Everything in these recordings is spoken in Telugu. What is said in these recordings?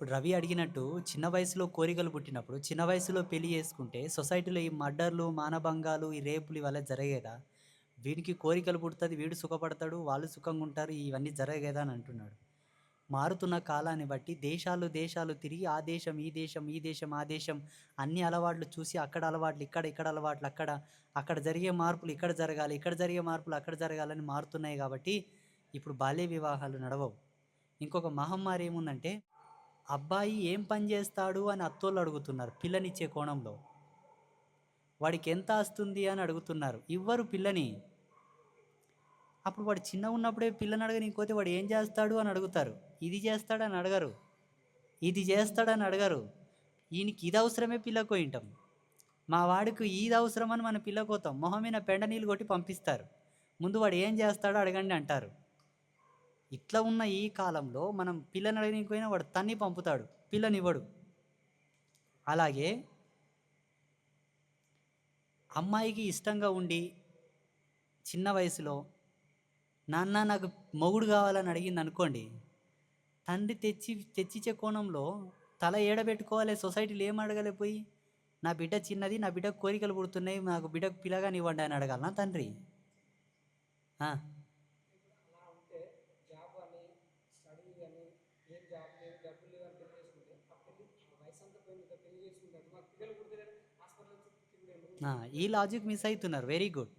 ఇప్పుడు రవి అడిగినట్టు చిన్న వయసులో కోరికలు పుట్టినప్పుడు చిన్న వయసులో పెళ్ళి చేసుకుంటే సొసైటీలో ఈ మర్డర్లు మానభంగాలు ఈ రేపులు ఇవల్ల జరిగేదా? వీడికి కోరికలు పుడుతుంది వీడు సుఖపడతాడు వాళ్ళు సుఖంగా ఉంటారు ఇవన్నీ జరగేదా అని అంటున్నాడు. మారుతున్న కాలాన్ని బట్టి దేశాలు దేశాలు తిరిగి ఆ దేశం ఈ దేశం ఈ దేశం ఆ దేశం అన్ని అలవాట్లు చూసి అక్కడ అలవాట్లు ఇక్కడ ఇక్కడ అలవాట్లు అక్కడ అక్కడ జరిగే మార్పులు ఇక్కడ జరగాలి ఇక్కడ జరిగే మార్పులు అక్కడ జరగాలని మారుతున్నాయి కాబట్టి ఇప్పుడు బాల్య వివాహాలు నడవవు. ఇంకొక మహమ్మారి ఏముందంటే అబ్బాయి ఏం పని చేస్తాడు అని అత్తోళ్ళు అడుగుతున్నారు పిల్లనిచ్చే కోణంలో. వాడికి ఎంత వస్తుంది అని అడుగుతున్నారు. ఇవ్వరు పిల్లని. అప్పుడు వాడు చిన్న ఉన్నప్పుడే పిల్లని అడగనికపోతే వాడు ఏం చేస్తాడు అని అడుగుతారు. ఇది చేస్తాడని అడగరు. ఇది చేస్తాడని అడగరు. ఈయనకి ఇది అవసరమే పిల్లకు పోయింటాం మా వాడికి ఇది అవసరం అని మన పిల్లకోతాం మొహం మీద పెండ నీళ్ళు కొట్టి పంపిస్తారు. ముందు వాడు ఏం చేస్తాడో అడగండి అంటారు. ఇట్లా ఉన్న ఈ కాలంలో మనం పిల్లని అడగనిపోయినా వాడు తన్ని పంపుతాడు పిల్లనివ్వడు. అలాగే అమ్మాయికి ఇష్టంగా ఉండి చిన్న వయసులో నాన్న నాకు మొగుడు కావాలని అడిగింది అనుకోండి తండ్రి తెచ్చి తెచ్చిచ్చే కోణంలో తల ఏడబెట్టుకోవాలి సొసైటీలో ఏం అడగలేపోయి నా బిడ్డ చిన్నది నా బిడ్డకు కోరికలు పుడుతున్నాయి నాకు బిడ్డకు పిల్లగా ఇవ్వండి అని అడగాలనా తండ్రి ఆ, అలా ఉంటే జాబ్ అని స్టడీ అని ఏం జాబ్ లేదు పెళ్ళి చేసుకుంటే ఆ పెళ్ళి వయసు అంతా పోయింది పెళ్ళి చేసుకుంటారు మాకు పిల్లలు పుడితే హాస్పిటల్ చుట్టూ ఈ లాజిక్ మిస్ అవుతున్నారు. వెరీ గుడ్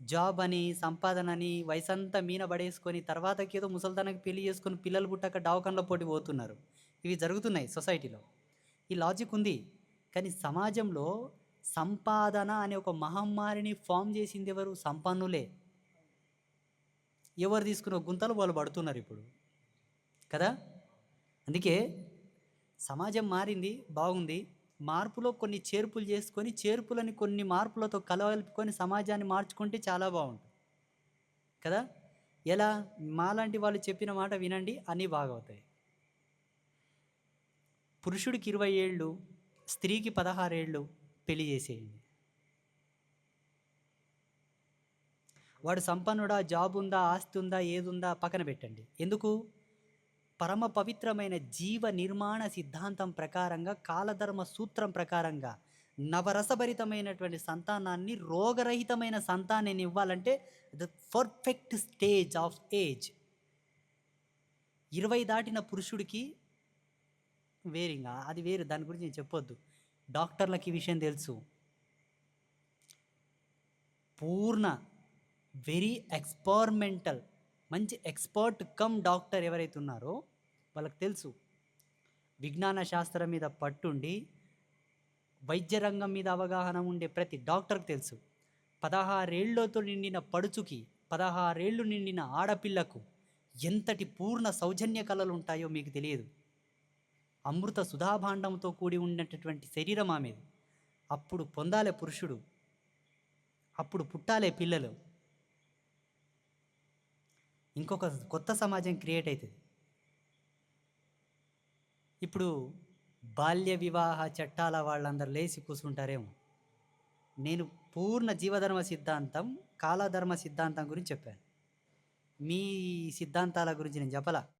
జాబ్ అని సంపాదన అని వయసంతా మీన పడేసుకొని తర్వాతకి ఏదో ముసల్తానకి పెళ్ళి చేసుకొని పిల్లలు పుట్టాక డావకంలో పోటీ పోతున్నారు. ఇవి జరుగుతున్నాయి సొసైటీలో ఈ లాజిక్ ఉంది. కానీ సమాజంలో సంపాదన అనే ఒక మహమ్మారిని ఫామ్ చేసింది ఎవరు? సంపన్నులే. ఎవరు తీసుకున్న గుంతలు వాళ్ళు పడుతున్నారు ఇప్పుడు. కదా? అందుకే సమాజం మారింది బాగుంది. మార్పులో కొన్ని చేర్పులు చేసుకొని చేర్పులని కొన్ని మార్పులతో కలవలుపుకొని సమాజాన్ని మార్చుకుంటే చాలా బాగుంటుంది. కదా? ఎలా? మాలాంటి వాళ్ళు చెప్పిన మాట వినండి అన్నీ బాగవుతాయి. పురుషుడికి ఇరవై ఏళ్ళు స్త్రీకి పదహారేళ్ళు పెళ్ళి చేసేయండి. వాడు సంపన్నుడా జాబ్ ఉందా ఆస్తి ఉందా ఏదుందా పక్కన పెట్టండి. ఎందుకు? పరమ పవిత్రమైన జీవ నిర్మాణ సిద్ధాంతం ప్రకారంగా కాలధర్మ సూత్రం ప్రకారంగా నవరసభరితమైనటువంటి సంతానాన్ని రోగరహితమైన సంతానాన్ని ఇవ్వాలంటే the perfect stage of age. ఇరవై దాటిన పురుషుడికి వేరింగా? అది వేరు దాని గురించి నేను చెప్పొద్దు. డాక్టర్లకి ఈ విషయం తెలుసు. పూర్ణ వెరీ ఎక్స్పరిమెంటల్ మంచి ఎక్స్పర్ట్ కమ్ డాక్టర్ ఎవరైతే ఉన్నారో వాళ్ళకి తెలుసు. విజ్ఞాన శాస్త్రం మీద పట్టుండి వైద్య రంగం మీద అవగాహన ఉండే ప్రతి డాక్టర్కి తెలుసు. పదహారేళ్ళతో నిండిన పడుచుకి పదహారేళ్ళు నిండిన ఆడపిల్లకు ఎంతటి పూర్ణ సౌజన్య కళలు ఉంటాయో మీకు తెలియదు. అమృత సుధాభాండంతో కూడి ఉన్నటువంటి శరీరం ఆమెది. అప్పుడు పొందాలే పురుషుడు. అప్పుడు పుట్టాలే పిల్లలు. ఇంకొక కొత్త సమాజం క్రియేట్ అవుతుంది ఇప్పుడు బాల్య వివాహ చట్టాల వాళ్ళందరూ లేచి కూర్చుంటారేమో నేను పూర్ణ జీవధర్మ సిద్ధాంతం కాలధర్మ సిద్ధాంతం గురించి చెప్పాను. మీ సిద్ధాంతాల గురించి నేను చెప్పలా?